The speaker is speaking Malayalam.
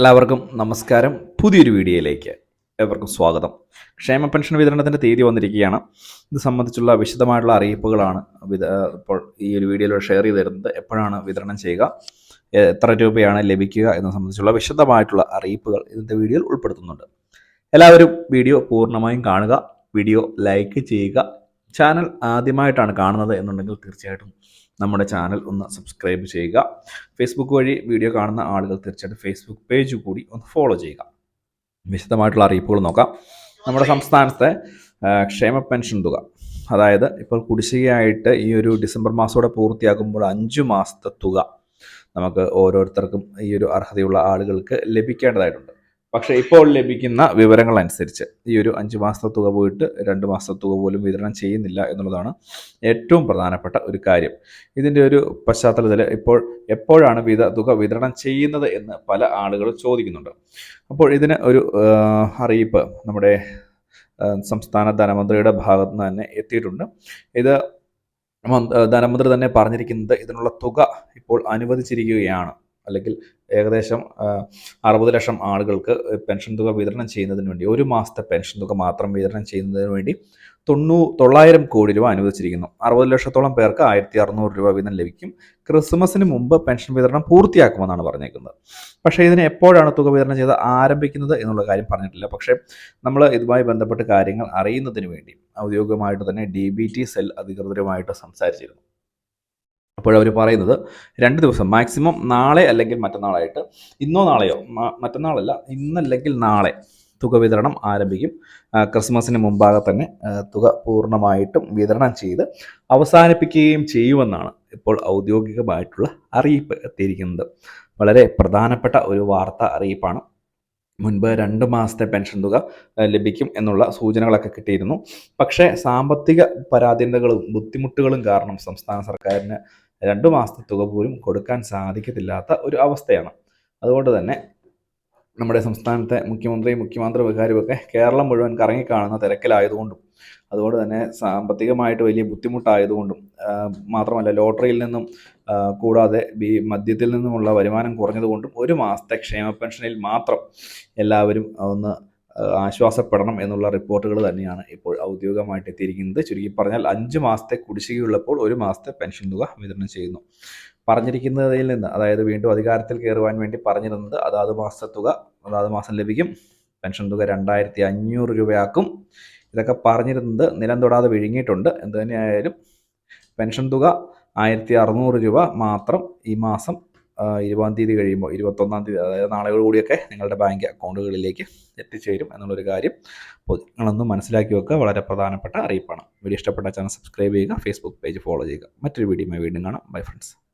എല്ലാവർക്കും നമസ്കാരം. പുതിയൊരു വീഡിയോയിലേക്ക് എല്ലാവർക്കും സ്വാഗതം. ക്ഷേമ പെൻഷൻ വിതരണത്തിന്റെ തീയതി വന്നിരിക്കുകയാണ്. ഇത് സംബന്ധിച്ചുള്ള വിശദമായിട്ടുള്ള അറിയിപ്പുകളാണ് ഇപ്പോൾ ഈ ഒരു വീഡിയോയിൽ ഷെയർ ചെയ്ത് തരുന്നത്. എപ്പോഴാണ് വിതരണം ചെയ്യുക എത്ര രൂപയാണ് ലഭിക്കുക എന്നത് സംബന്ധിച്ചുള്ള വിശദമായിട്ടുള്ള അറിയിപ്പുകൾ ഇതിന്റെ വീഡിയോയിൽ ഉൾപ്പെടുത്തുന്നുണ്ട്. എല്ലാവരും വീഡിയോ പൂർണമായും കാണുക വീഡിയോ ലൈക്ക് ചെയ്യുക ചാനൽ ആദ്യമായിട്ടാണ് കാണുന്നത് എന്നുണ്ടെങ്കിൽ തീർച്ചയായിട്ടും നമ്മുടെ ചാനൽ ഒന്ന് സബ്സ്ക്രൈബ് ചെയ്യുക. ഫേസ്ബുക്ക് വഴി വീഡിയോ കാണുന്ന ആളുകൾ തീർച്ചയായിട്ടും ഫേസ്ബുക്ക് പേജ് കൂടി ഒന്ന് ഫോളോ ചെയ്യുക. വിശദമായിട്ടുള്ള അറിയിപ്പുകൾ നോക്കാം. നമ്മുടെ സംസ്ഥാനത്തെ ക്ഷേമ പെൻഷൻ തുക. അതായത് ഇപ്പോൾ കുടിശ്ശികയായിട്ട് ഈ ഒരു ഡിസംബർ മാസത്തോടെ പൂർത്തിയാകുമ്പോൾ അഞ്ചു മാസത്തെ തുക നമുക്ക് ഓരോരുത്തർക്കും ഈ ഒരു അർഹതയുള്ള ആളുകൾക്ക് ലഭിക്കേണ്ടതായിട്ടുണ്ട്. പക്ഷേ ഇപ്പോൾ ലഭിക്കുന്ന വിവരങ്ങൾ അനുസരിച്ച് ഈ ഒരു അഞ്ച് മാസത്തെ തുക പോയിട്ട് രണ്ട് മാസത്തെ തുക പോലും വിതരണം ചെയ്യുന്നില്ല എന്നുള്ളതാണ് ഏറ്റവും പ്രധാനപ്പെട്ട ഒരു കാര്യം. ഇതിന്റെ ഒരു പശ്ചാത്തലത്തിൽ ഇപ്പോൾ എപ്പോഴാണ് വിത തുക വിതരണം ചെയ്യുന്നത് എന്ന് പല ആളുകളും ചോദിക്കുന്നുണ്ട്. അപ്പോൾ ഇതിന് ഒരു അറിയിപ്പ് നമ്മുടെ സംസ്ഥാന ധനമന്ത്രിയുടെ ഭാഗത്ത് നിന്ന് തന്നെ എത്തിയിട്ടുണ്ട്. ഇത് ധനമന്ത്രി തന്നെ പറഞ്ഞിരിക്കുന്നത് ഇതിനുള്ള തുക ഇപ്പോൾ അനുവദിച്ചിരിക്കുകയാണ്. അല്ലെങ്കിൽ ഏകദേശം അറുപത് ലക്ഷം ആളുകൾക്ക് പെൻഷൻ തുക വിതരണം ചെയ്യുന്നതിന് വേണ്ടി ഒരു മാസത്തെ പെൻഷൻ തുക മാത്രം വിതരണം ചെയ്യുന്നതിന് വേണ്ടി തൊണ്ണൂ തൊള്ളായിരം കോടി രൂപ അനുവദിച്ചിരിക്കുന്നു. അറുപത് ലക്ഷത്തോളം പേർക്ക് ആയിരത്തി അറുന്നൂറ് രൂപ വീതം ലഭിക്കും. ക്രിസ്മസിന് മുമ്പ് പെൻഷൻ വിതരണം പൂർത്തിയാക്കുമെന്നാണ് പറഞ്ഞേക്കുന്നത്. പക്ഷേ ഇതിന് എപ്പോഴാണ് തുക വിതരണം ചെയ്ത് ആരംഭിക്കുന്നത് എന്നുള്ള കാര്യം പറഞ്ഞിട്ടില്ല. പക്ഷേ നമ്മൾ ഇതുമായി ബന്ധപ്പെട്ട് കാര്യങ്ങൾ അറിയുന്നതിന് വേണ്ടി ഔദ്യോഗികമായിട്ട് തന്നെ ഡി ബി ടി സെൽ അധികൃതരുമായിട്ട് സംസാരിച്ചിരുന്നു. അപ്പോഴവർ പറയുന്നത് രണ്ട് ദിവസം മാക്സിമം നാളെ അല്ലെങ്കിൽ മറ്റന്നാളായിട്ട്. ഇന്നോ നാളെയോ മറ്റന്നാളല്ല ഇന്നല്ലെങ്കിൽ നാളെ തുക വിതരണം ആരംഭിക്കും. ക്രിസ്മസിന് മുമ്പാകെ തന്നെ തുക പൂർണമായിട്ടും വിതരണം ചെയ്ത് അവസാനിപ്പിക്കുകയും ചെയ്യുമെന്നാണ് ഇപ്പോൾ ഔദ്യോഗികമായിട്ടുള്ള അറിയിപ്പ് എത്തിയിരിക്കുന്നത്. വളരെ പ്രധാനപ്പെട്ട ഒരു വാർത്ത അറിയിപ്പാണ്. മുൻപ് രണ്ട് മാസത്തെ പെൻഷൻ തുക ലഭിക്കും എന്നുള്ള സൂചനകളൊക്കെ കിട്ടിയിരുന്നു. പക്ഷേ സാമ്പത്തിക പരാധീനതകളും ബുദ്ധിമുട്ടുകളും കാരണം സംസ്ഥാന സർക്കാരിന് രണ്ട് മാസത്തെ തുക പോലും കൊടുക്കാൻ സാധിക്കത്തില്ലാത്ത ഒരു അവസ്ഥയാണ്. അതുകൊണ്ട് തന്നെ നമ്മുടെ സംസ്ഥാനത്തെ മുഖ്യമന്ത്രി മുഖ്യമന്ത്രി വികാരിയൊക്കെ കേരളം മുഴുവൻ കറങ്ങിക്കാണുന്ന തിരക്കിലായതുകൊണ്ടും അതുകൊണ്ട് തന്നെ സാമ്പത്തികമായിട്ട് വലിയ ബുദ്ധിമുട്ടായതുകൊണ്ടും മാത്രമല്ല ലോട്ടറിയിൽ നിന്നും കൂടാതെ ബി മദ്യത്തിൽ നിന്നുമുള്ള വരുമാനം കുറഞ്ഞതുകൊണ്ടും ഒരു മാസത്തെ ക്ഷേമ പെൻഷനിൽ മാത്രം എല്ലാവരും ഒന്ന് ആശ്വാസപ്പെടണം എന്നുള്ള റിപ്പോർട്ടുകൾ തന്നെയാണ് ഇപ്പോൾ ഔദ്യോഗികമായിട്ട് എത്തിയിരിക്കുന്നത്. ചുരുക്കി പറഞ്ഞാൽ അഞ്ച് മാസത്തെ കുടിശ്ശികയുള്ളപ്പോൾ ഒരു മാസത്തെ പെൻഷൻ തുക വിതരണം ചെയ്യുന്നു. പറഞ്ഞിരിക്കുന്നതിൽ നിന്ന് അതായത് വീണ്ടും അധികാരത്തിൽ കയറുവാൻ വേണ്ടി പറഞ്ഞിരുന്നത് അതാത് മാസത്തെ തുക അതാത് മാസം ലഭിക്കും. പെൻഷൻ തുക രണ്ടായിരത്തി അഞ്ഞൂറ് രൂപയാക്കും. ഇതൊക്കെ പറഞ്ഞിരുന്നത് നിലം തൊടാതെ വിഴുങ്ങിയിട്ടുണ്ട്. എന്ത് തന്നെയായാലും പെൻഷൻ തുക ആയിരത്തി അറുന്നൂറ് രൂപ മാത്രം ഈ മാസം ഇരുപതാം തീയതി കഴിയുമ്പോൾ ഇരുപത്തൊന്നാം തീയതി അതായത് നാളെയോടുകൂടിയൊക്കെ നിങ്ങളുടെ ബാങ്ക് അക്കൗണ്ടുകളിലേക്ക് എത്തിച്ചേരും എന്നുള്ളൊരു കാര്യം നിങ്ങളൊന്ന് മനസ്സിലാക്കി വെക്കുക. വളരെ പ്രധാനപ്പെട്ട അറിയിപ്പാണ്. വീഡിയോ ഇഷ്ടപ്പെട്ട ചാനൽ സബ്സ്ക്രൈബ് ചെയ്യുക ഫേസ്ബുക്ക് പേജ് ഫോളോ ചെയ്യുക. മറ്റൊരു വീഡിയോ വീണ്ടും കാണാം. Bye friends.